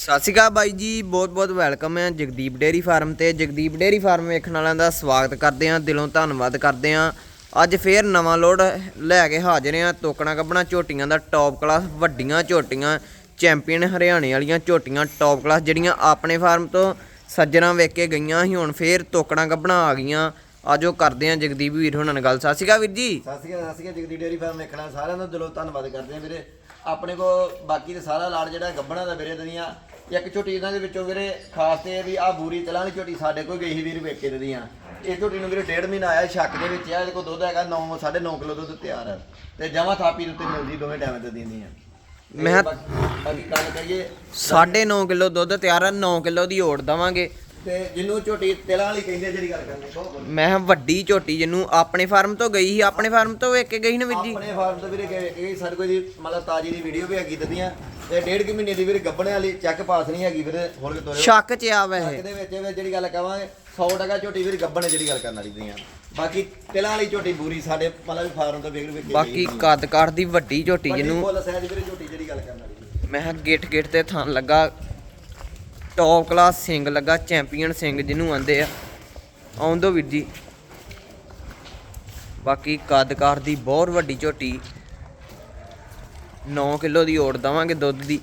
ਸਤਿ ਸ਼੍ਰੀ ਅਕਾਲ ਬਾਈ ਜੀ, ਬਹੁਤ ਬਹੁਤ ਵੈਲਕਮ ਹੈ ਜਗਦੀਪ ਡੇਰੀ ਫਾਰਮ ਤੇ। ਜਗਦੀਪ ਡੇਰੀ ਫਾਰਮ ਵੇਖਣ ਵਾਲਿਆਂ ਦਾ ਸਵਾਗਤ ਕਰਦੇ ਹਾਂ, ਦਿਲੋਂ ਧੰਨਵਾਦ ਕਰਦੇ ਹਾਂ। ਅੱਜ ਫੇਰ ਨਵਾਂ ਲੋਡ ਲੈ ਕੇ ਹਾਜ਼ਰ ਹਾਂ, ਤੋਕਣਾ ਕੱਢਣਾ ਝੋਟੀਆਂ ਦਾ ਟੌਪ ਕਲਾਸ ਵੱਡੀਆਂ ਝੋਟੀਆਂ ਚੈਂਪੀਅਨ ਹਰਿਆਣੇ ਵਾਲੀਆਂ ਝੋਟੀਆਂ ਟੌਪ ਕਲਾਸ ਜਿਹੜੀਆਂ ਆਪਣੇ ਫਾਰਮ ਤੋਂ ਸੱਜਣਾ ਵੇਖ ਕੇ ਗਈਆਂ ਸੀ, ਹੁਣ ਫੇਰ ਤੋਕਣਾ ਕੱਢਣਾ ਆ ਗਈਆਂ। ਆਜੋ ਕਰਦੇ ਹਾਂ ਜਗਦੀਪ ਵੀਰ ਹੁਣਾਂ ਨਾਲ ਗੱਲ। ਸਤਿ ਸ਼੍ਰੀ ਅਕਾਲ ਵੀਰ ਜੀ। ਸਤਿ ਸ਼੍ਰੀ ਅਕਾਲ, ਸਤਿ ਸ਼੍ਰੀ ਅਕਾਲ, ਜਗਦੀਪ ਡੇਰੀ ਫਾਰਮ ਵੇਖਣਾ ਸਾਰਿਆਂ ਦਾ ਦਿਲੋਂ ਧੰਨਵਾਦ ਕਰਦੇ ਹਾਂ ਵੀਰੇ। ਆਪਣੇ ਕੋ ਬਾਕੀ ਦਾ ਸਾਰਾ ਲਾੜ ਜਿਹੜਾ ਗੱਬਣਾ ਦਾ ਵੀਰੇ ਦੀਆਂ ਇੱਕ ਝੋਟੀ ਇਹਨਾਂ ਦੇ ਵਿੱਚੋਂ ਵੀਰੇ ਖਾਸ ਤੇ ਇਹ ਵੀ ਆ ਬੂਰੀ ਤਲਾਂ ਵਾਲੀ ਝੋਟੀ ਸਾਡੇ ਕੋਲ ਗਈ ਸੀ ਵੀਰ ਵੇਖੇ ਦੀਆਂ। ਇਹ ਝੋਟੀ ਨੂੰ ਵੀਰੇ ਡੇਢ ਮਹੀਨਾ ਆਇਆ ਛੱਕ ਦੇ ਵਿੱਚ ਆ ਇਹਦੇ ਕੋਲ ਦੁੱਧ ਹੈਗਾ 9 9.5 ਕਿਲੋ ਦੁੱਧ ਤਿਆਰ ਹੈ ਤੇ ਜਮਾ ਥਾਪੀ ਦੇ ਉੱਤੇ ਮਿਲਦੀ ਦੋਵੇਂ ਟਾਈਮ ਤੇ ਦਿੰਦੀਆਂ ਮੈਂ- ਬਾਕੀ ਗੱਲ ਕਰੀਏ। 9.5 ਕਿਲੋ ਦੁੱਧ ਤਿਆਰ ਹੈ 9 ਕਿਲੋ ਦੀ ਓੜ ਦਵਾਂਗੇ। ਤੇ ਜਿਹਨੂੰ ਝੋਟੀ ਤਿਲਾਂ ਵਾਲੀ ਕਹਿੰਦੇ ਆ ਜਿਹੜੀ ਗੱਲ ਕਰਨੀ ਬਹੁਤ ਵਧੀਆ। ਮੈਂ ਕਿਹਾ ਵੱਡੀ ਝੋਟੀ ਜਿਹਨੂੰ ਆਪਣੇ ਫਾਰਮ ਤੋਂ ਗਈ ਸੀ ਆਪਣੇ ਫਾਰਮ ਤੋਂ ਵੇਖ ਕੇ ਗਈ ਨਾ ਵੀਰ ਜੀ ਆਪਣੇ ਫਾਰਮ ਤੋਂ ਵੀਰੇ ਕਿ ਕਿ ਸਾਡੇ ਕੋਲ ਜੀ ਮਤਲਬ ਤਾਜੀ ਦੀ ਵੀਡੀਓ ਵੀ ਹੈਗੀ ਦਦੀਆਂ ਤੇ ਡੇਢ ਕੁ ਮਹੀਨੇ ਦੀ ਵੀਰੇ ਗੱਬਣੇ ਵਾਲੀ ਚੈੱਕ ਪਾਸ ਨਹੀਂ ਹੈਗੀ ਵੀਰੇ ਹੋਰ ਕਿ ਤੋਰੇ। ਸ਼ੱਕ ਚ ਆ ਵੈਸੇ। ਦੇ ਵਿੱਚ ਵੀ ਜਿਹੜੀ ਗੱਲ ਕਵਾਂਗੇ 100 ਟਕਾ ਝੋਟੀ ਵੀਰੇ ਗੱਬਣੇ ਜਿਹੜੀ ਗੱਲ ਕਰਨ ਵਾਲੀ ਦੀਆਂ ਬਾਕੀ ਤਿਲਾਂ ਵਾਲੀ ਝੋਟੀ ਬੂਰੀ ਸਾਡੇ ਮਤਲਬ ਫਾਰਮ ਤੋਂ ਵੇਖ ਵੇਖ ਬਾਕੀ ਕੱਦ ਕਾਠ ਦੀ ਵੱਡੀ ਝੋਟੀ ਜਿਹਨੂੰ ਫੁੱਲ ਸਾਈਜ਼ ਵੀਰੇ ਝੋਟੀ ਜਿਹੜੀ ਗੱਲ ਕਰਨ ਵਾਲੀ। ਮੈਂ ਕਿਹਾ ਗਿੱਟ ਗਿੱਟ ਤੇ ਥਾਂ ਲੱਗਾ ਟੌਪ ਕਲਾਸ ਸਿੰਘ ਲੱਗਾ ਚੈਂਪੀਅਨ ਸਿੰਘ ਜਿਹਨੂੰ ਆਂਦੇ ਆ। ਆਉਂਦੋ ਵੀਰ ਜੀ। ਬਾਕੀ ਕੱਦ ਕਾਠ ਦੀ ਬਹੁਤ ਵੱਡੀ ਝੋਟੀ। 9 ਕਿਲੋ ਦੀ ਓੜ ਦਵਾਂਗੇ ਦੁੱਧ ਦੀ।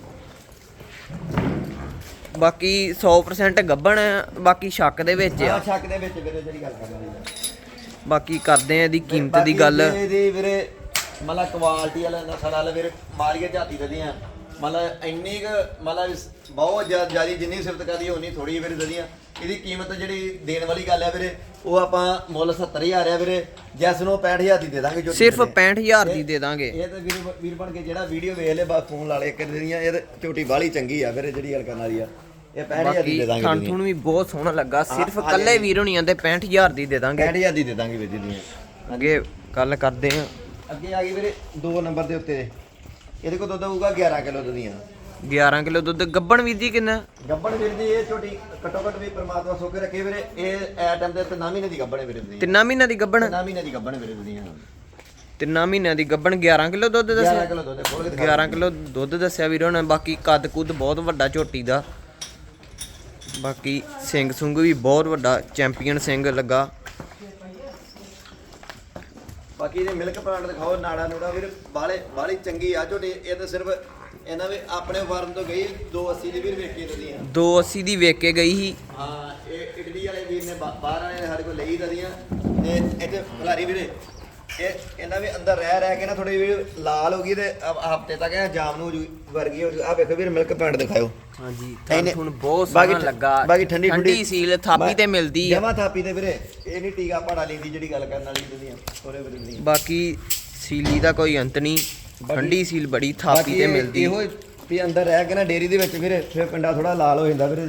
ਬਾਕੀ 100% ਗੱਭਣ ਆ, ਬਾਕੀ ਸ਼ੱਕ ਦੇ ਵਿੱਚ ਆ। ਛੱਕ ਦੇ ਵਿੱਚ ਵੀਰੇ ਜਿਹੜੀ ਗੱਲ ਕਰਨ ਬਾਕੀ ਕਰਦੇ ਆ ਇਹਦੀ ਕੀਮਤ ਦੀ ਗੱਲ। ਇਹਦੀ ਵੀਰੇ ਮਤਲਬ ਕੁਆਲਿਟੀ ਵਾਲਾ ਨਸਲ ਵਾਲਾ ਵੀਰੇ ਮਾਰੀਏ ਝਾਤੀ ਦਦੀਆਂ ਮਤਲਬ ਇੰਨੀ ਕੁ ਮਤਲਬ ਬਹੁਤ ਜ਼ਿਆਦਾ ਜਿੰਨੀ ਸਿਫਤ ਕਰਦੀ ਹੋਣੀ ਥੋੜੀ ਵੀਰੇ ਦਦੀਆਂ ਇਹਦੀ ਕੀਮਤ ਜਿਹੜੀ ਦੇਣ ਵਾਲੀ ਗੱਲ ਆ ਵੀਰੇ ਉਹ ਆਪਾਂ ਮੁੱਲ 70000 ਆ ਵੀਰੇ। ਜੈਸ ਨੂੰ 65000 ਦੀ ਦੇ ਦਾਂਗੇ ਜੋ ਸਿਰਫ 65000 ਦੀ ਦੇ ਦਾਂਗੇ। ਇਹ ਤਾਂ ਵੀਰ ਵੀਰ ਬਣ ਕੇ ਜਿਹੜਾ ਵੀਡੀਓ ਵੇਖ ਲੈ ਬਸ ਫੋਨ ਲਾ ਲੇ ਇੱਕ ਦੀਆਂ ਇਹ ਝੋਟੀ ਬਾਹਲੀ ਚੰਗੀ ਆ ਵੀਰੇ ਜਿਹੜੀ ਕਰਨ ਵਾਲੀ ਆ। ਇਹ 65000 ਦੀ ਬਾਕੀ ਦੇ ਦਾਂਗੇ ਦਦੀਆਂ। ਥੁਣ ਵੀ ਬਹੁਤ ਸੋਹਣਾ ਲੱਗਾ। ਸਿਰਫ ਹਾਂ, ਕੱਲੇ। ਵੀਰ ਹੋਣੀਆਂ ਦੇ 65000 ਦੀ ਦੇ ਦਾਂਗੇ। 65000 ਦੀ ਦੇ ਦਾਂਗੇ ਵੀਰ ਅੱਗੇ ਗੱਲ ਕਰਦੇ ਆ ਅੱਗੇ ਆ ਗਈ ਵੀਰੇ 2 ਨੰਬਰ ਦੇ ਉੱਤੇ। ਇਹਦੇ ਕੋਲ ਦੁੱਧ ਹੋਊਗਾ 11 ਕਿਲੋ ਦੀਆਂ। 11 ਕਿਲੋ ਦੁੱਧ। ਗੱਬਣ ਵੀਰ ਜੀ ਕਿੰਨਾ? ਗੱਬਣ ਵੀਰ ਜੀ ਇਹ ਛੋਟੀ ਘੱਟੋ ਘੱਟ ਵੀ ਪ੍ਰਮਾਤਮਾ ਸੁੱਖ ਰੱਖੇ ਵੀਰੇ। ਇਹ ਐ ਟਾਈਮ ਦੇ ਤੇ ਨਾ ਮਹੀਨੇ ਦੀ ਗੱਬਣ ਵੀਰੇ ਦੀ। ਤਿੰਨਾਂ ਮਹੀਨਿਆਂ ਦੀ ਗੱਬਣ? ਨਾ ਮਹੀਨੇ ਦੀ ਗੱਬਣ ਵੀਰੇ ਦੀਆਂ ਤਿੰਨਾਂ ਮਹੀਨਿਆਂ ਦੀ ਗੱਬਣ 11 ਕਿਲੋ ਦੁੱਧ 11 ਦੱਸਿਆ ਕਿਲੋ ਦੁੱਧ ਖੋਲ ਕੇ ਦਿਖਾ। 11 ਕਿਲੋ ਦੁੱਧ ਦੱਸਿਆ ਵੀਰ ਹੁਣ ਬਾਕੀ ਕੱਦ ਕੁੱਦ ਬਹੁਤ ਵੱਡਾ ਝੋਟੀ ਦਾ। ਬਾਕੀ ਸਿੰਘ ਸੁੰਗ ਵੀ ਬਹੁਤ ਵੱਡਾ ਚੈਂਪੀਅਨ ਸਿੰਘ ਲੱਗਾ। ਬਾਕੀ ਇਹਦੇ ਮਿਲਕ ਪਲਾਂਟ ਦਿਖਾਓ ਨਾੜਾ ਨੂੜਾ ਵੀਰ ਬਾਲੇ ਬਾਲੀ ਚੰਗੀ ਆ ਝੋਟੀ। ਇਹ ਤਾਂ ਸਿਰਫ ਇਹਨਾਂ ਵੀ ਆਪਣੇ ਫਾਰਮ ਤੋਂ ਗਈ 280 ਦੀ ਵੀਰ ਵੇਖੀ ਦਦੀਆਂ 280 ਦੀ ਵੇਚ ਕੇ ਗਈ ਸੀ। ਹਾਂ ਇਹ ਇਟਲੀ ਵਾਲੇ ਵੀਰ ਨੇ ਬਾਹਰ ਵਾਲੇ ਨੇ ਸਾਡੇ ਕੋਲ ਲਈ ਦਦੀਆਂ ਤੇ ਇੱਥੇ ਖਲਾਰੀ ਵੀਰੇ ਇਹ ਇਹਨਾਂ ਵੀ ਅੰਦਰ ਰਹਿ ਰਹਿ ਕੇ ਨਾ ਥੋੜੀ ਲਾਲ ਹੋ ਗਈ ਤੇ ਹਫ਼ਤੇ ਤੱਕ ਇਹ ਜਾਮ ਨੂੰ ਵਰਗੀ ਹੋ ਜੂ। ਆ ਵੇਖੋ ਵੀਰ ਮਿਲਕ ਪੈਂਟ ਦਿਖਾਓ ਹਾਂਜੀ ਇਹਨੇ- ਹੁਣ ਬਹੁਤ ਬਾਕੀ ਸੋਹਣਾ ਠ- ਲੱਗਾ। ਬਾਕੀ ਠੰਡੀ ਠੰਡੀ ਸੀਲ ਥਾਪੀ ਤੇ ਮਿਲਦੀ ਆ। ਜਮਾ ਥਾਪੀ ਤੇ ਵੀਰੇ ਇਹ ਨਹੀਂ ਟੀਕਾ ਪਾੜਾ ਲੈਂਦੀ ਜਿਹੜੀ ਗੱਲ ਕਰਨ ਵਾਲੀ ਦੁਨੀਆ ਉਹਦੇ ਵੀਰੇ ਦੀ ਬਾਕੀ ਸੀਲੀ ਦਾ ਕੋਈ ਅੰਤ ਨਹੀਂ ਠੰਡੀ ਸੀਲ ਬੜੀ ਥਾਪੀ ਤੇ ਮਿਲਦੀ। ਇਹੋ ਹੀ ਵੀ ਅੰਦਰ ਰਹਿ ਕੇ ਨਾ ਡੇਰੀ ਦੇ ਵਿੱਚ ਵੀਰੇ ਫਿਰ ਪਿੰਡਾ ਥੋੜਾ ਲਾਲ ਹੋ ਜਾਂਦਾ ਵੀਰੇ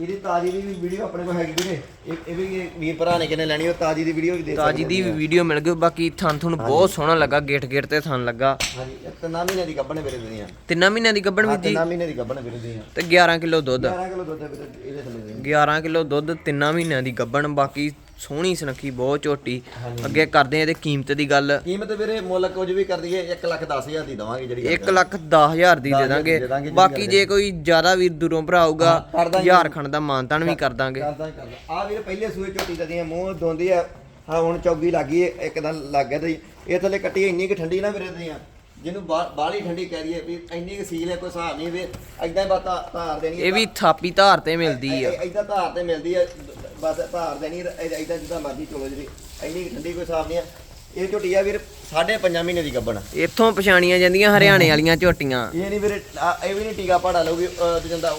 ਇਹਦੀ ਤਾਜੀ ਦੀ ਵੀ ਵੀਡੀਓ ਆਪਣੇ ਕੋਲ ਹੈਗੀ ਵੀਰੇ। ਇਹ ਇਹ ਵੀ ਵੀਰ ਭਰਾ ਨੇ ਕਿਨੇ ਲੈਣੀ ਉਹ ਤਾਜੀ ਦੀ ਵੀਡੀਓ ਵੀ ਦੇ ਤਾਜੀ ਦੀ ਵੀ ਵੀਡੀਓ ਮਿਲ ਗਈ ਬਾਕੀ ਥਣ ਥਣ ਬਹੁਤ ਸੋਹਣਾ ਲੱਗਾ ਗੇਟ ਗੇਟ ਤੇ ਥਣ ਲੱਗਾ। ਹਾਂਜੀ ਤਿੰਨਾਂ ਮਹੀਨੇ ਦੀ ਗੱਬਣ ਵੀਰੇ ਦੀਆਂ ਤਿੰਨਾਂ ਮਹੀਨਿਆਂ ਦੀ ਗੱਬਣ ਹਾਂ ਵੀਰ ਜੀ? ਤਿੰਨਾਂ ਮਹੀਨੇ ਦੀ ਗੱਬਣ ਵੀਰੇ ਦੀਆਂ ਤੇ 11 ਕਿਲੋ ਦੁੱਧ। 11 ਕਿਲੋ ਦੁੱਧ ਇਹਦੇ ਥੱਲੇ ਦੀ 11 ਕਿਲੋ ਦੁੱਧ ਤਿੰਨਾਂ ਮਹੀਨਿਆਂ ਦੀ ਗੱਬਣ ਬਾਕੀ ਸੋਹਣੀ ਸੁਨੱਖੀ ਬਹੁਤ ਝੋਟੀ। ਅੱਗੇ ਕਰਦੇ ਆ ਇਹਦੇ ਕੀਮਤ ਦੀ ਗੱਲ। ਕੀਮਤ ਵੀਰੇ ਮੁੱਲ ਕੁਝ ਵੀ ਕਰ ਦਈਏ 1 ਲੱਖ 10 ਹਜ਼ਾਰ ਦੀ ਦਵਾਂਗੇ ਜਿਹੜੀ ਗੱਲ 1 ਲੱਖ 10000 ਦੀ ਦੇ ਦਾਂਗੇ। ਦੇ ਦਾਂਗੇ ਜਿਹੜੀ ਬਾਕੀ ਜੇ ਕੋਈ ਜ਼ਿਆਦਾ ਵੀਰ ਦੂਰੋਂ ਭਰਾ ਆਊਗਾ। ਹਜ਼ਾਰ ਦਾ ਮਾਨਤਾਨ ਵੀ ਕਰ ਦਾਂਗੇ। ਹੀ ਆ ਵੀਰੇ ਪਹਿਲੇ ਸੂਏ ਝੋਟੀ ਦਦੀਆਂ ਮੂੰਹ ਦੋਂਦੀ ਆ ਹਾਂ ਹੁਣ ਚੌਗੀ ਲੱਗੀ ਇੱਕ ਦਿਨ ਲੱਗ ਗਿਆ ਤੇ ਇਹ ਥੱਲੇ ਕੱਟੀ ਇੰਨੀ ਕਿ ਠੰਡੀ ਨਾ ਵੀਰੇ ਦੀਆਂ ਜਿਹਨੂੰ ਬਾਹਲੀ ਠੰਡੀ ਕਹਿ ਦਈਏ ਵੀ ਇੰਨੀ ਕਿ ਸੀਲ ਹੈ ਕੋਈ ਹਿਸਾਬ ਨਹੀਂ ਵੀ ਐਦਾਂ ਹੀ ਬਾਤਾਂ ਧਾਰ ਦੇਣੀ ਇਹ ਵੀ ਥਾਪੀ ਧਾਰ ਤੇ ਮਿਲਦੀ ਆ। ਐਦਾਂ ਧਾਰ ਤੇ ਮਿਲਦੀ ਹੈ ਬਸ ਧਾਰ ਦੇਣੀ ਐਦਾਂ ਜਿੱਦਾਂ ਮਰਜ਼ੀ ਚੋਲੋ ਜਿਹੜੀ ਇੰਨੀ ਠੰਡੀ ਕੋਈ ਹਿਸਾਬ ਨਹੀਂ ਆ। ਇਹ ਝੋਟੀ ਆ ਵੀਰ ਸਾਢੇ ਪੰਜਾਂ ਮਹੀਨੇ ਦੀ ਗੱਬਣ ਇੱਥੋਂ ਪਛਾਣੀਆਂ ਜਾਂਦੀਆਂ ਹਰਿਆਣੇ ਵਾਲੀਆਂ ਝੋਟੀਆਂ। ਇਹ ਨਹੀਂ ਵੀਰੇ ਇਹ ਵੀ ਨਹੀਂ ਟੀਕਾ ਪਾੜਾ ਲਊਗੀ ਅਹ, ਜਿੰਦਾ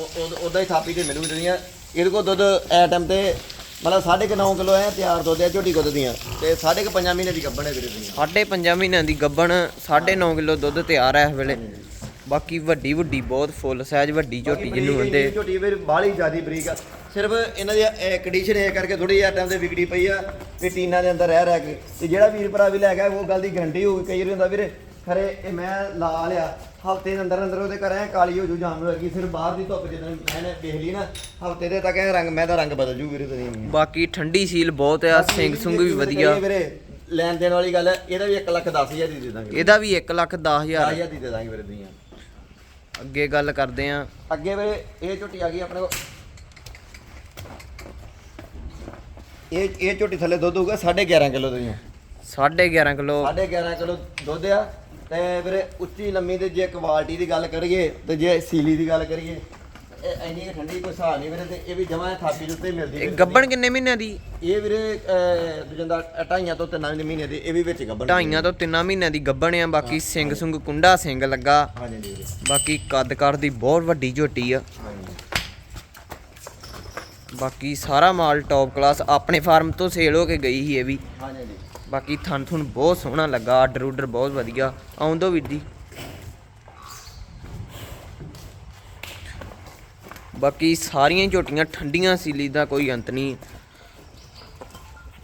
ਉਦਾਂ ਹੀ ਥਾਪੀ ਤੇ ਮਿਲੂਗੀ ਜਿਹੜੀਆਂ ਇਹਦੇ ਕੋਲ ਦੁੱਧ ਐ ਟਾਈਮ ਤੇ ਮਤਲਬ 9.5 ਕਿਲੋ ਐ ਤਿਆਰ ਦੁੱਧ ਐ ਝੋਟੀ ਦੁੱਧ ਦੀਆਂ ਤੇ 5.5 ਮਹੀਨੇ ਦੀ ਗੱਬਣ ਹੈ ਵੀਰੇ ਸਾਢੇ ਪੰਜਾਂ ਮਹੀਨਿਆਂ ਦੀ ਗੱਬਣ 9.5 ਕਿਲੋ ਦੁੱਧ ਤਿਆਰ ਹੈ ਇਸ ਵੇਲੇ। ਬਾਕੀ ਵੱਡੀ ਵੱਡੀ ਬਹੁਤ ਫੁੱਲ ਸਾਈਜ਼ ਵੱਡੀ ਝੋਟੀ ਜਿਹਨੂੰ ਇੰਨੀ ਝੋਟੀ ਵੀਰ ਬਾਹਲੀ ਜ਼ਿਆਦੀ ਬਰੀਕ ਆ। ਸਿਰਫ ਇਹਨਾਂ ਦੀ ਕੰਡੀਸ਼ਨ ਇਹ ਕਰਕੇ ਥੋੜੀ ਜਿਹਾ ਟਾਈਮ ਤੇ ਵਿਗੜੀ ਪਈ ਆ ਵੀ ਟੀਨਾਂ ਦੇ ਅੰਦਰ ਰਹਿ ਰਹਿ ਕੇ। ਤੇ ਜਿਹੜਾ ਵੀਰ ਭਰਾ ਵੀ ਲੈ ਗਿਆ ਉਹ ਗੱਲ ਦੀ ਗਰੰਟੀ ਹੋਊਗੀ। ਕਈ ਵਾਰੀ ਹੁੰਦਾ ਵੀਰੇ ਖਰੇ ਇਹ ਮੈਂ ਲਾ ਲਿਆ ਹਫ਼ਤੇ ਦੇ ਅੰਦਰ ਅੰਦਰ ਉਹਦੇ ਘਰ ਐ ਕਾਲੀ ਹੋ ਜੂ ਜਾਮ ਲੱਗੀ। ਫਿਰ ਬਾਹਰ ਦੀ ਧੁੱਪ ਜਦੋਂ ਮੈਨੇ ਦੇਖ ਲਈ ਨਾ ਹਫ਼ਤੇ ਦੇ ਤੱਕ ਇਹ ਰੰਗ ਮੈਂ ਦਾ ਰੰਗ ਬਦਲ ਜੂ ਵੀਰੇ ਤੇਰੀ ਬਾਕੀ ਠੰਡੀ ਸੀਲ ਬਹੁਤ ਆ ਸਿੰਘ ਸੁੰਗ ਵੀ ਵਧੀਆ। ਵੀਰੇ ਲੈਣ ਦੇਣ ਵਾਲੀ ਗੱਲ ਹੈ ਇਹਦਾ ਵੀ 1 ਲੱਖ 10 ਹਜ਼ਾਰ ਦੀ ਦੇ ਦਾਂਗੇ। ਇਹਦਾ ਵੀ 1 ਲੱਖ 10000 10 ਹਜ਼ਾਰ ਦੀ ਦੇ ਦਾਂਗੇ ਵੀਰੇ ਦੀਆਂ। ਅੱਗੇ ਗੱਲ ਕਰਦੇ ਆ। ਅੱਗੇ ਵੀਰੇ ਇਹ ਝੋਟੀ ਆ ਗਈ ਆਪਣੇ ਕੋਲ। ਇਹ ਇਹ ਝੋਟੀ ਥੱਲੇ ਦੁੱਧ ਹੋਊਗਾ 11.5 ਕਿਲੋ ਦੀਆਂ 11.5 ਕਿਲੋ। 11.5 ਕਿਲੋ ਦੁੱਧ ਆ। ਤੇ ਵੀਰੇ ਉੱਚੀ ਲੰਮੀ ਤੇ ਜੇ ਕੁਆਲਿਟੀ ਦੀ ਗੱਲ ਕਰੀਏ ਤੇ ਜੇ ਸੀਲੀ ਦੀ ਗੱਲ ਕਰੀਏ ਇਹ ਇੰਨੀ ਕੁ ਠੰਡੀ ਕੋਈ ਹਿਸਾਬ ਨਹੀਂ ਵੀਰੇ ਤੇ ਇਹ ਵੀ ਜਮਾਂ ਥਾਪੀ ਦੇ ਉੱਤੇ ਮਿਲਦੀ ਇਹ ਵੀਰੇ। ਗੱਬਣ ਕਿੰਨੇ ਮਹੀਨਿਆਂ ਦੀ? ਇਹ ਵੀਰੇ ਦਜੰਦਾ ਢਾਈਆਂ ਤੋਂ ਤਿੰਨਾਂ ਦੇ ਮਹੀਨੇ ਦੇ ਇਹ ਵੀ ਵਿੱਚ ਗੱਬਣ ਢਾਈਆਂ ਤੋਂ ਤਿੰਨਾਂ ਮਹੀਨਿਆਂ ਦੀ ਗੱਬਣ ਆ ਬਾਕੀ ਸਿੰਘ ਸੁੰਗ ਕੁੰਡਾ ਸਿੰਘ ਲੱਗਾ। ਹਾਂਜੀ ਜੀ ਵੀਰੇ ਬਾਕੀ ਕੱਦ ਕਰ ਦੀ ਬਹੁਤ ਵੱਡੀ ਝੋਟੀ ਆ। ਹਾਂਜੀ। ਬਾਕੀ ਸਾਰਾ ਮਾਲ ਟੌਪ ਕਲਾਸ ਆਪਣੇ ਫਾਰਮ ਤੋਂ ਸੇਲ ਹੋ ਕੇ ਗਈ ਸੀ ਇਹ ਵੀ। ਹਾਂਜੀ ਬਾਕੀ ਥਣ ਥੁਣ ਬਹੁਤ ਸੋਹਣਾ ਲੱਗਾ ਆਰਡਰ ਉਡਰ ਬਹੁਤ ਵਧੀਆ। ਆਉਂਦੋ ਵੀਰ ਜੀ। ਬਾਕੀ ਸਾਰੀਆਂ ਹੀ ਝੋਟੀਆਂ ਠੰਡੀਆਂ ਸੀਲੀ ਦਾ ਕੋਈ ਅੰਤ ਨਹੀਂ।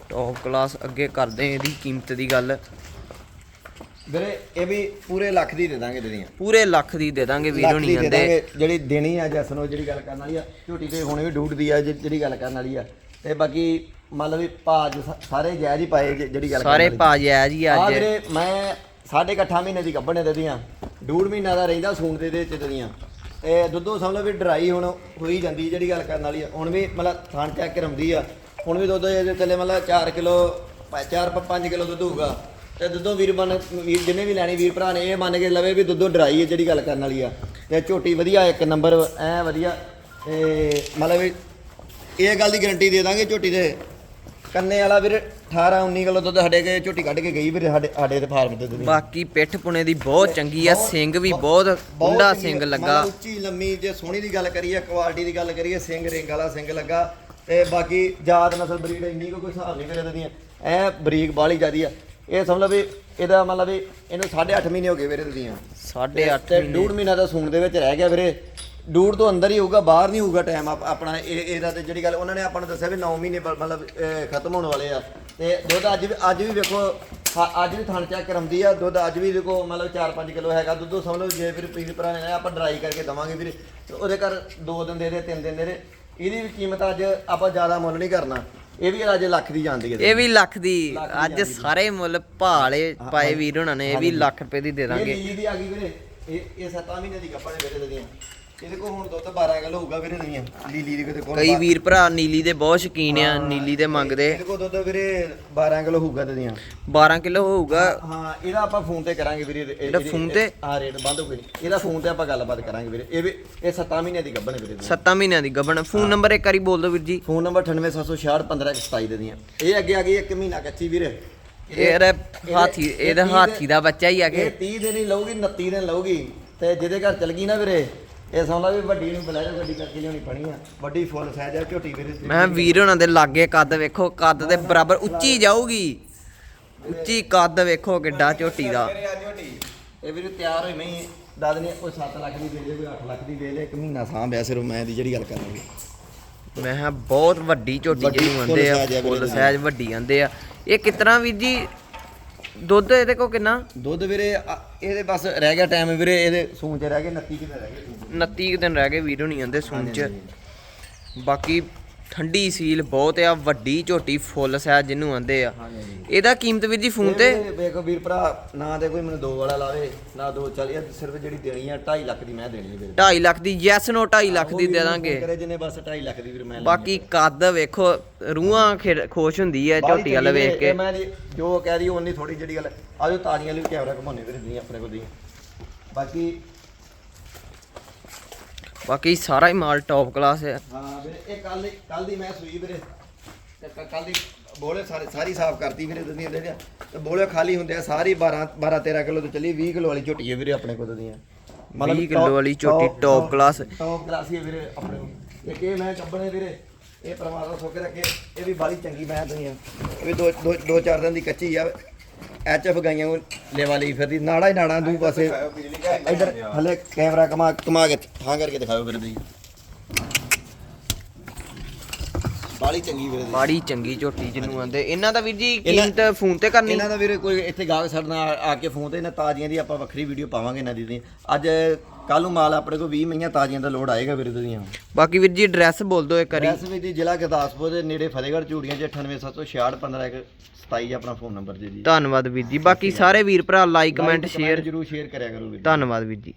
ਟੌਪ ਕਲਾਸ ਅੱਗੇ ਕਰਦੇ ਹਾਂ ਇਹਦੀ ਕੀਮਤ ਦੀ ਗੱਲ। ਵੀਰੇ ਇਹ ਵੀ ਪੂਰੇ ਲੱਖ ਦੀ ਦੇ ਦਾਂਗੇ ਜਿਹੜੀਆਂ ਪੂਰੇ ਲੱਖ ਦੀ ਦੇ ਦਾਂਗੇ ਵੀਰ ਦੇ ਜਾਂਦੇ ਜਿਹੜੀ ਦੇਣੀ ਆ ਜਸਨੋ ਜਿਹੜੀ ਗੱਲ ਕਰਨ ਵਾਲੀ ਆ। ਝੋਟੀ ਤੇ ਹੁਣੇ ਵੀ ਡੂਟਦੀ ਆ ਜਿਹੜੀ ਗੱਲ ਕਰਨ ਵਾਲੀ ਆ। ਤੇ ਬਾਕੀ ਮੰਨ ਲਓ ਵੀ ਭਾਜ ਸਾਰੇ ਜਾਇਜ਼ ਹੀ ਪਾਏ ਜਿਹੜੀ ਗੱਲ ਸਾਰੇ। ਭਾਜ ਆ ਜੀ ਆ ਵੀਰੇ ਮੈਂ ਸਾਢੇ ਕੁ ਅੱਠਾਂ ਮਹੀਨੇ ਦੀ ਗੱਭਣੇ ਦੇ ਦੀਆਂ। ਡੂਢ ਮਹੀਨਾ ਦਾ ਰਹਿੰਦਾ ਸੂਣ ਦੇ ਦੇ ਚ ਦੀਆਂ ਤੇ ਦੁੱਧੋ ਸਮਝ ਲਓ ਵੀ ਡਰਾਈ ਹੁਣ ਹੋਈ ਜਾਂਦੀ ਜਿਹੜੀ ਗੱਲ ਕਰਨ ਵਾਲੀ ਆ। ਹੁਣ ਵੀ ਮਤਲਬ ਥਾਣ ਚੈੱਕ ਕੇ ਆ। ਹੁਣ ਵੀ ਦੁੱਧ ਇਹਦੇ ਚੱਲੇ ਮਤਲਬ 4 ਕਿਲੋ 4 5 ਕਿਲੋ ਦੁੱਧ ਹੋਊਗਾ। ਤੇ ਦੁੱਧੋਂ ਵੀਰ ਬਣ ਵੀਰ ਜਿੰਨੇ ਵੀ ਲੈਣੀ ਵੀਰ ਭਰਾ ਨੇ, ਇਹ ਮੰਨ ਕੇ ਲਵੇ ਵੀ ਦੁੱਧੋਂ ਡਰਾਈ ਹੈ ਜਿਹੜੀ ਗੱਲ ਕਰਨ ਵਾਲੀ ਆ। ਤੇ ਝੋਟੀ ਵਧੀਆ ਇੱਕ ਨੰਬਰ, ਐ ਵਧੀਆ। ਤੇ ਮਤਲਬ ਵੀ ਇਹ ਗੱਲ ਦੀ ਗਾਰੰਟੀ ਦੇ ਦਾਂਗੇ ਝੋਟੀ ਦੇ। ਕੰਨੇ ਵਾਲਾ ਵੀਰ 18 19 ਕਿਲੋ ਦੁੱਧ ਸਾਡੇ ਕੇ ਝੋਟੀ ਕੱਢ ਕੇ ਗਈ ਵੀਰੇ ਸਾਡੇ ਸਾਡੇ ਤੇ ਫਾਰਮ ਤੇ ਦੁੱਧ ਬਾਕੀ ਪਿੱਠ ਪੁਣੇ ਦੀ ਬਹੁਤ ਚੰਗੀ ਆ ਸਿੰਘ ਵੀ ਬਹੁਤ ਕੁੰਡਾ ਸਿੰਘ ਲੱਗਾ ਉੱਚੀ ਲੰਮੀ ਜੇ ਸੋਹਣੀ ਦੀ ਗੱਲ ਕਰੀਏ ਕੁਆਲਿਟੀ ਦੀ ਗੱਲ ਕਰੀਏ ਸਿੰਘ ਰਿੰਗ ਵਾਲਾ ਸਿੰਘ ਲੱਗਾ। ਤੇ ਬਾਕੀ ਜਾਤ ਨਸਲ ਬਰੀਡ ਇੰਨੀ ਕੋਈ ਹਿਸਾਬ ਨਹੀਂ ਕਰੇ ਦੀਆਂ ਐ ਬਰੀਕ ਬਾਲੀ ਜਿਆਦੀ ਆ। ਇਹ ਸਮਝ ਲਓ ਵੀ ਇਹਦਾ ਮਤਲਬ ਵੀ ਇਹਨੂੰ 8.5 ਮਹੀਨੇ ਹੋ ਗਏ ਵੀਰੇ ਦੀਆਂ 8.5 ਤੇ ਡੂਢ ਮਹੀਨਾ ਦਾ ਸੂਣ ਦੇ ਵਿੱਚ ਰਹਿ ਗਿਆ ਵੀਰੇ। ਡੂਢ ਤੋਂ ਅੰਦਰ ਹੀ ਹੋਊਗਾ ਬਾਹਰ ਨਹੀਂ ਹੋਊਗਾ ਟਾਈਮ ਆਪਣਾ ਇਹ ਇਹਦਾ ਤੇ ਜਿਹੜੀ ਗੱਲ ਉਹਨਾਂ ਨੇ ਆਪਾਂ ਨੂੰ ਦੱਸਿਆ ਵੀ 9 ਮਹੀਨੇ ਬ- ਮਤਲਬ ਅਹ, ਖਤਮ ਹੋਣ ਵਾਲੇ ਆ। ਤੇ ਦੁੱਧ ਅੱਜ ਵੀ ਅੱਜ ਵੀ ਵੇਖੋ ਹ- ਅੱਜ ਵੀ ਥਣ ਚੈੱਕ ਕਰਮਦੀ ਆ ਦੁੱਧ ਅੱਜ ਵੀ ਦੇਖੋ ਮਤਲਬ 4-5 ਕਿਲੋ ਹੈਗਾ ਦੁੱਧ ਸਮਝ ਲਓ ਜੇ ਫਿਰ ਪੀਰ ਭਰਾ ਨੇ ਆਪਾਂ ਡਰਾਈ ਕਰਕੇ ਦਵਾਂਗੇ ਵੀਰੇ। ਤੇ ਉਹਦੇ ਕਰ 2 ਦਿਨ ਦੇ ਦੇ 3 ਦਿਨ ਦੇ ਦੇ। ਇਹਦੀ ਵੀ ਕੀਮਤ ਅੱਜ ਆਪਾਂ ਜ਼ਿਆਦਾ ਮੁੱਲ ਨਹੀਂ ਕਰਨਾ। ਇਹ ਵੀ ਅੱਜ ਲੱਖ ਦੀ ਜਾਂਦੀ ਹੈ। ਇਹ ਵੀ ਲੱਖ ਦੀ ਲੱਖ ਦੀ ਅੱਜ ਜਾਂਦੀ ਸਾਰੇ ਮੁੱਲ ਭਾਲੇ ਪਾਏ ਵੀਰ ਹੋਣਾ ਨੇ ਇਹ ਵੀ ਲੱਖ ਰੁਪਏ ਦੀ ਦੇ ਇਹ ਦਾਂਗੇ। ਨੀਲੀ ਦੀ ਆ ਗਈ ਵੀਰੇ। ਇਹ ਇਹ 7 ਮਹੀਨੇ ਦੀ ਕੱਪੜੇ ਵੀਰੇ ਦੀਆਂ ਇਹਦੇ ਕੋਲ ਹੁਣ ਦੁੱਧ 12 ਕਿਲੋ ਹੋਊਗਾ ਵੀਰੇ ਦੀਆਂ ਲੀਲੀ ਦੀ ਕਿਤੇ ਕੋਲ ਕਈ ਵੀਰ ਭਰਾ ਨੀਲੀ ਦੇ ਬਹੁਤ ਸ਼ਕੀਨ ਆ ਨੀਲੀ ਦੇ ਮੰਗਦੇ। ਇਹਦੇ ਕੋਲ ਦੁੱਧ ਵੀਰੇ 12 ਕਿਲੋ ਹੋਊਗਾ ਤੇ ਦੀਆਂ। 12 ਕਿਲੋ ਹੋਊਗਾ। ਹਾਂ ਇਹਦਾ ਆਪਾਂ ਫੋਨ ਤੇ ਕਰਾਂਗੇ ਵੀਰੇ ਇਹ- ਇਹਦਾ ਇਹਦੀ- ਫੋਨ ਤੇ? ਹਾਂ ਰੇਟ ਬੰਦ ਹੋ ਗਈ ਇਹਦਾ ਫੋਨ ਤੇ ਆਪਾਂ ਗੱਲਬਾਤ ਕਰਾਂਗੇ ਵੀਰੇ। ਇਹ ਵੀ ਇਹ 7 ਮਹੀਨਿਆਂ ਦੀ ਗੱਭਣ ਹੈ ਵੀਰੇ ਦੀਆਂ। 7 ਮਹੀਨਿਆਂ ਦੀ ਗੱਬਣ ਫੋਨ ਨੰਬਰ ਇੱਕ ਵਾਰੀ ਬੋਲ ਦਿਓ ਵੀਰ ਜੀ। ਫੋਨ ਨੰਬਰ 9876615127 ਦੇ ਦੀਆਂ। ਇਹ ਅੱਗੇ ਆ ਗਈ ਇੱਕ ਮਹੀਨਾ ਕੱਚੀ ਵੀਰੇ। ਇਹਦਾ ਹਾਥੀ ਇਹ ਇਹਦਾ ਹਾਥੀ ਦਾ ਬੱਚਾ ਹੀ ਆ ਇਹ ਕੇ 30 ਦਿਨ ਹੀ ਲਊਗੀ 29 ਦਿਨ ਲਊਗੀ। ਤੇ ਜਿਹਦੇ ਘਰ ਚਲ ਗਈ ਨਾ ਵੀਰੇ ਇਹ ਸਮਝ ਵੀ ਵੱਡੀ ਨੂੰ ਬੁਲਾਇਆ ਗੱਡੀ ਕਰਕੇ ਲਿਆਉਣੀ ਪਣੀ ਆ। ਵੱਡੀ ਫੁੱਲ ਸਾਈਜ਼ ਆ ਝੋਟੀ ਵੀਰੇ ਮੈਂ ਵੀਰ ਹੋਣਾ ਦੇ ਲਾਗੇ ਕੱਦ ਵੇਖੋ ਕੱਦ ਦੇ ਬਰਾਬਰ ਉੱਚੀ ਜਾਊਗੀ। ਉੱਚੀ ਕੱਦ ਵੇਖੋ ਕਿੱਡਾ ਝੋਟੀ ਦਾ। ਇਹ ਵੀਰੇ ਤਿਆਰ ਹੋਈ ਮੈਂ ਦੱਸ ਨਹੀਂ ਕੋਈ 7 ਲੱਖ ਦੀ ਦੇ ਦੇ ਕੋਈ 8 ਲੱਖ ਦੀ ਦੇ ਲੈ ਇੱਕ ਮਹੀਨਾ ਸਾਂਭਿਆ ਸਿਰੋਂ ਮੈਂ ਦੀ ਜਿਹੜੀ ਗੱਲ ਕਰਾਂਗੇ ਮੈਂ ਕਿਹਾ ਬਹੁਤ ਵੱਡੀ ਝੋਟੀ ਵੱਡੀ ਜਿਹਨੂੰ full ਆਂਦੇ ਆ size ਆ ਵੀਰੇ ਫੁੱਲ ਇਹਦੀ। ਸਾਈਜ਼ ਵੱਡੀ ਆਂਦੇ ਆ। ਇਹ ਕਿਤਨਾ ਵੀਰ ਜੀ? ਦੁੱਧ ਇਹਦੇ ਕੋ ਕਿੰਨਾ? ਦੁੱਧ ਵੀਰੇ ਆ- ਇਹਦੇ ਬਸ ਰਹਿ ਗਿਆ ਟਾਈਮ ਵੀਰੇ ਇਹਦੇ ਸੂਣ ਚ ਰਹਿ ਗਏ 29 ਕਿਤੇ ਰਹਿ ਗਏ ਸੂਣ 29 ਕੁ ਦਿਨ ਰਹਿ ਗਏ ਵੀਰ ਹੋਣੀ ਆਂਦੇ ਸੁਣ ਚ। ਬਾਕੀ ਠੰਡੀ ਸੀਲ ਬਹੁਤ ਆ ਵੱਡੀ ਝੋਟੀ ਫੁੱਲ ਸਾਈਜ਼ ਜਿਹਨੂੰ ਆਂਦੇ ਆ। ਇਹਦਾ ਕੀਮਤ ਵੀਰ ਜੀ ਫੋਨ ਤੇ? ਵੇਖੋ ਵੀਰ ਭਰਾ ਨਾ ਤੇ ਕੋਈ ਮੈਨੂੰ ਦੋ ਵਾਲਾ ਲਾਵੇ ਨਾ ਦੋ ਚੱਲ ਇਹ ਸਿਰਫ ਜਿਹੜੀ ਦੇਣੀ ਆ 2.5 ਲੱਖ ਦੀ ਮੈਂ ਦੇਣੀ ਹੈ ਵੀਰੇ। 2.5 ਲੱਖ ਦੀ ਯੈਸ ਨੋ 2.5 ਲੱਖ ਦੀ ਦੇ ਦਾਂਗੇ ਕਰੇ ਜਿਹਨੇ ਬਸ 2.5 ਲੱਖ ਦੀ ਵੀਰ ਮੈਂ। ਬਾਕੀ ਕੱਦ ਵੇਖੋ ਰੂਹਾਂ ਖਿੜ- ਖੁਸ਼ ਹੁੰਦੀ ਹੈ ਝੋਟੀ ਵੱਲ ਵੇਖ ਕੇ। ਮੈਂ ਜੀ ਜੋ ਕਹਿ ਰਹੀ ਉਨੀ ਥੋੜੀ ਜਿਹੜੀ ਗੱਲ ਆਜੋ ਤਾਜ਼ੀਆਂ ਲਈ ਕੈਮਰਾ ਘਮਾਉਣੇ ਵੀਰੇ ਦੀਆਂ ਆਪਣੇ ਕੋਲ ਦੀਆਂ ਬਾਕੀ ਬਾਕੀ ਸਾਰਾ ਹੀ ਮਾਲ ਟੌਪ ਕਲਾਸ ਹੈ। ਹਾਂ ਵੀਰੇ ਇਹ ਕੱਲ ਕੱਲ ਦੀ ਮੈਂ ਸੂਈ ਵੀਰੇ। ਤੇ ਕੱਲ ਦੀ ਬੋਲੇ ਸਾਰੇ ਸਾਰੀ ਸਾਫ਼ ਕਰਤੀ ਵੀਰੇ ਦੁਨੀਆ ਦੇ ਤੇ ਬੋਲੇ ਖਾਲੀ ਹੁੰਦੇ ਆ ਸਾਰੀ 12 12 13 ਕਿਲੋ ਤੋਂ ਚੱਲੀ 20 ਕਿਲੋ ਵਾਲੀ ਝੋਟੀ ਹੈ ਵੀਰੇ ਆਪਣੇ ਕੋਲ ਦੀਆਂ। 20 ਕਿਲੋ ਵਾਲੀ ਝੋਟੀ top class। ਟੌਪ ਕਲਾਸ ਹੀ ਹੈ ਵੀਰੇ ਆਪਣੇ ਕੋਲ। ਇੱਕ ਇਹ ਮੈਂ ਕੱਬਣੇ ਵੀਰੇ ਇਹ ਪਰਮਾਤਮਾ ਸੁੱਖ ਰੱਖੇ ਇਹ ਵੀ ਬਾਲੀ ਚੰਗੀ ਮੈਂ ਦੁਨੀਆ ਇਹ ਵੀ ਦੋ ਦੋ ਚਾਰ ਦਿਨ ਦੀ ਕੱਚੀ ਆ। ਐਚ ਐਫ ਗਾਈਆਂ ਲੈਵਾ ਲਈ ਫਿਰਦੀ ਨਾੜਾ ਹੀ ਨਾੜਾ ਦੂ ਪਾਸੇ। ਇਧਰ ਹਲੇ ਕੈਮਰਾ ਕਮਾ ਕਮਾ ਕੇ ਥਾਂ ਕਰਕੇ ਦਿਖਾਓ ਵੀਰੇ ਦੀ ਬਾਲੀ ਚੰਗੀ ਵੀਰੇ ਦੀ। ਮਾੜੀ ਚੰਗੀ ਝੋਟੀ ਜਿਹਨੂੰ ਆਂਦੇ। ਇਹਨਾਂ ਦਾ ਵੀਰ ਜੀ ਇਹਨਾਂ- ਕੀਮਤ ਫੋਨ ਤੇ ਕਰਨੀ? ਇਹਨਾਂ ਦਾ ਵੀਰੇ ਕੋਈ ਇੱਥੇ ਗਾਹਕ ਸਾਡੇ ਨਾਲ ਆ ਕੇ ਫੋਨ ਤੇ ਇਹਨਾਂ ਤਾਜ਼ੀਆਂ ਦੀ ਆਪਾਂ ਵੱਖਰੀ ਵੀਡੀਓ ਪਾਵਾਂਗੇ ਇਹਨਾਂ ਦੀ ਦੀ। ਅੱਜ ਕੱਲ ਨੂੰ ਮਾਲ ਆਪਣੇ ਕੋਲ 20 ਮਈਆਂ ਤਾਜ਼ੀਆਂ ਦਾ ਲੋਡ ਆਏਗਾ ਵੀਰੇ ਦੀਆਂ ਬਾਕੀ ਵੀਰ ਜੀ ਐਡਰੈਸ ਬੋਲ ਦਿਓ ਇੱਕ ਵਾਰੀ। ਐਸ ਵੀ ਦੀ ਜ਼ਿਲ੍ਹਾ ਗੁਰਦਾਸਪੁਰ ਦੇ ਨੇੜੇ ਫਤਿਹਗੜ੍ਹ ਚੂੜੀਆਂ 'ਚ 98766 27 ਆਪਣਾ ਫੋਨ ਨੰਬਰ ਜੀ ਜੀ ਧੰਨਵਾਦ ਵੀਰ ਜੀ। ਬਾਕੀ ਸਾਰੇ ਵੀਰ ਭਰਾ ਲਾਈਕ ਕਮੈਂਟ ਸ਼ੇਅਰ ਜਰੂਰ ਸ਼ੇਅਰ ਕਰਿਆ ਕਰੋ ਵੀਰੇ ਧੰਨਵਾਦ ਵੀਰ ਜੀ।